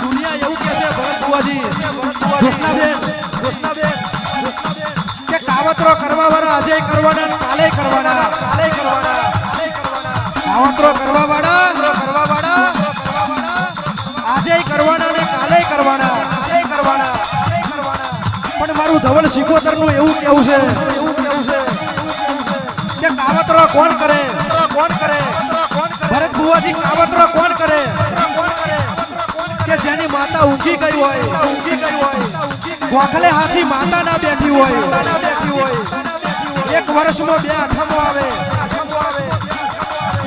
દુનિયા એવું કહે છે કે કાવતરો કરવા વાળા આજે કરવાના કાલે કરવાના કાલે કરવાના કરવા વાળા કરવા વાળા આજે કરવાના કાલે કરવાના આજે કરવાના પણ મારું ધવલ શિકોતરનું એવું કેવું છે એવું કેવું છે કે કાવતરો કોણ કરે કોણ કરે? બુવાજી કાવતરો કોણ કરે? કે જેની માતા ઊંઘી ગઈ હોય ઊંઘી ગઈ હોય ગોખલે હાથી માતા ના બેઠી હોય. બેઠી હોય એક વર્ષમાં બે આઠમો આવે.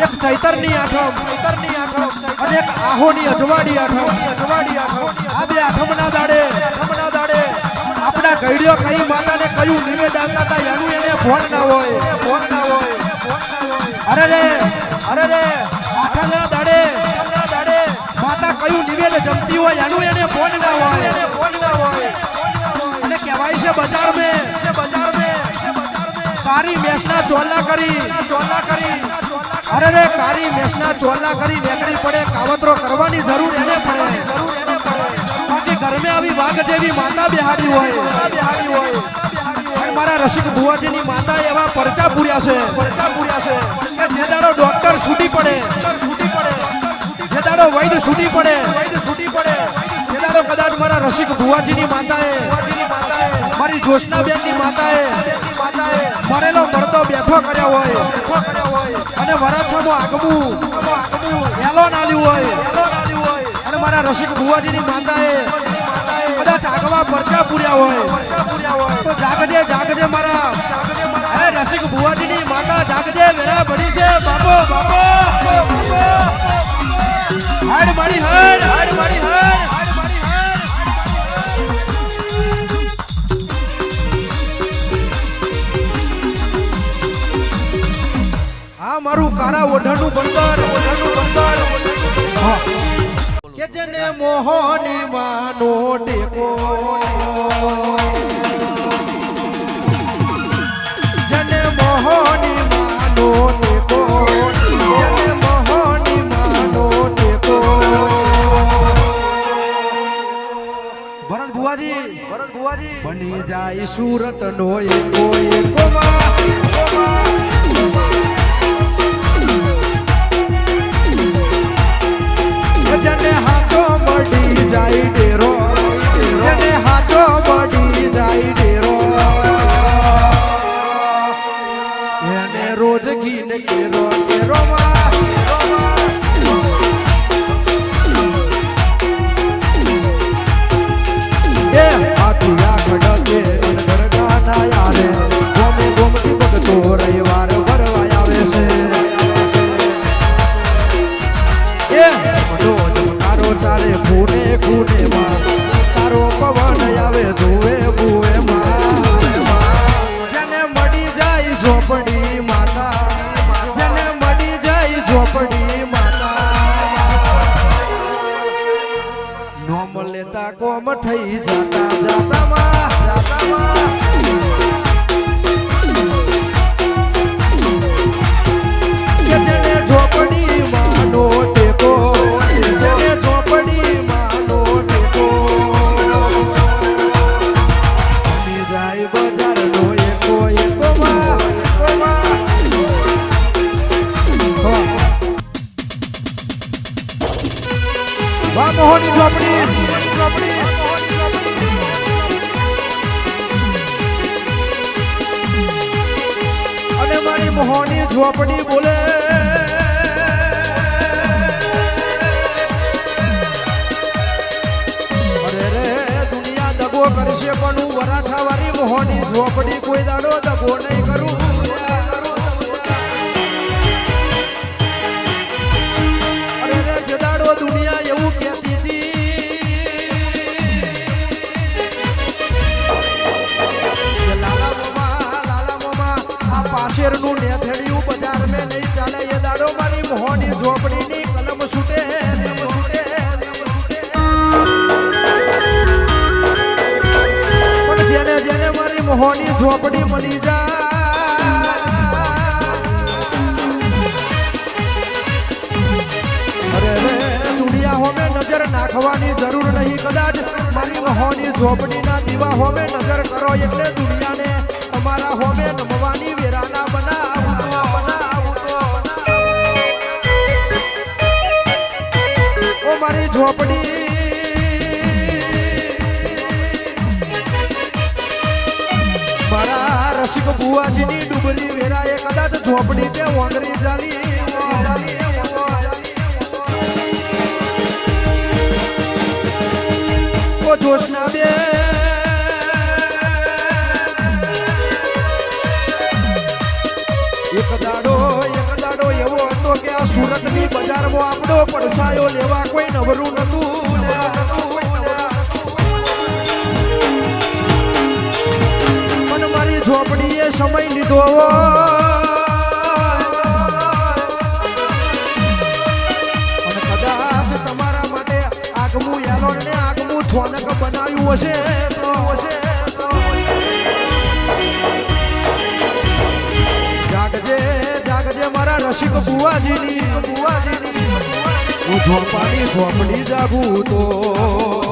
એક ચૈતરની આઠમ ચૈતરની આઠમ અને એક આહોની અજવાડી આઠમ. અજવાડી આઠમ આ બે આઠમના દાડે આઠમના દાડે આપણા ગઈડીઓ કઈ માતાને કયું નિવેદન એનું એને ફોન ના હોય ફોન ના હોય. અરે રે અરે રે. કયું જમતી હોય એનું એને ફોન ના હોય. અને કહેવાય છે બજાર મે. કારી મેસના ચોલા કરી. ચોલા કરી અરે રે, કારી મેસના ચોલા કરી નેકરી પડે, કાવતરો કરવાની જરૂર એને પડે. બાકી ઘરમે આવી વાઘ જેવી માતા બિહારી હોય. બિહારી હોય મારા રસિક ભુવાજીની માતા એવા પરચા પૂર્યા છે. પરચા પૂર્યા છે કે જે દાડો ડોક્ટર છૂટી પડે. દાડો વૈદ છૂટી પડે. વૈદ છૂટી પડે જે દાડો કદાચ મારા રસિક ભુવાજીની માતાએ, મારી જોશનાબેનની માતાએ મરેલો મરતો બેઠો કર્યો હોય અને વરાછામાં આગવું એલો નાલ્યું હોય. અને મારા રસિક ભુવાજીની માતાએ કદાચ આગવા પરચા પૂર્યા હોય. તો જાગજે જાગજે મારા. હે રસિક ભુવાજીની માતા જાગજે, વેરા ભરી છે બાપો. આ મારું કારા ઓઢાનું બંદર ઓઢાનું બંદર. કે જેને મોહની માનો ટેકો. જેને મોહની માનો ટેકો. જેને મોહની માનો ટેકો. ભરત બુવાજી ભરત બુવાજી બની જાય સુરત નો એકો એકો માં જેને હાથો જાય ડેરો હાથો મળી જાય ડેરો. એને રોજ ઘીને કેરો કેરો એ રવિવાર ભરવા આવે છે. એ ખૂને ખૂને માં. તારો પવન આવે ધુએ ભુએ જેને મળી જાય ઝોપડી માતા, જેને મળી જાય ઝોપડી માતા. નોમ લેતા કોમ થઈ જાતા અને મારી મોહની ઝોપડી બોલે અરે દુનિયા દગો કરશે પણ હું વરાઠા વાળી ઝોપડી કોઈ દાડો દબો નહીં કરું. અરે દુનિયા એવું કહેતી હતી. લાલા મોમા, લાલા પાછેરનું નેથેડિયું બજાર મેં નહીં ચાલે. એ દાડો મારી મોહની ઝોપડીની કલમ મોહની ઝોપડી મળી જાય નજર નાખવાની જરૂર નહીં કદાચ. મારી વહોની ઝોપડીના દીવા હોમે નજર કરો એટલે દુનિયાને તમારા હોમે નમવાની વેરાના બનાવું. તો મારી ઝોપડી. બુવાજીની ડુબરી વેરાએ કદાચ ઝોપડી તે વોંદરી જાલી જોશના એક દાડો એવો હતો કે આ સુરતની બજારમાં આપણો પડસાયો લેવા કોઈ નવરું થોનક બનાવ્યું હશે તો જાગજે જાગજે મારા રસિક બુવાજીની બુવાજીની હું ઝોપાની ઝોપડી જાગું તો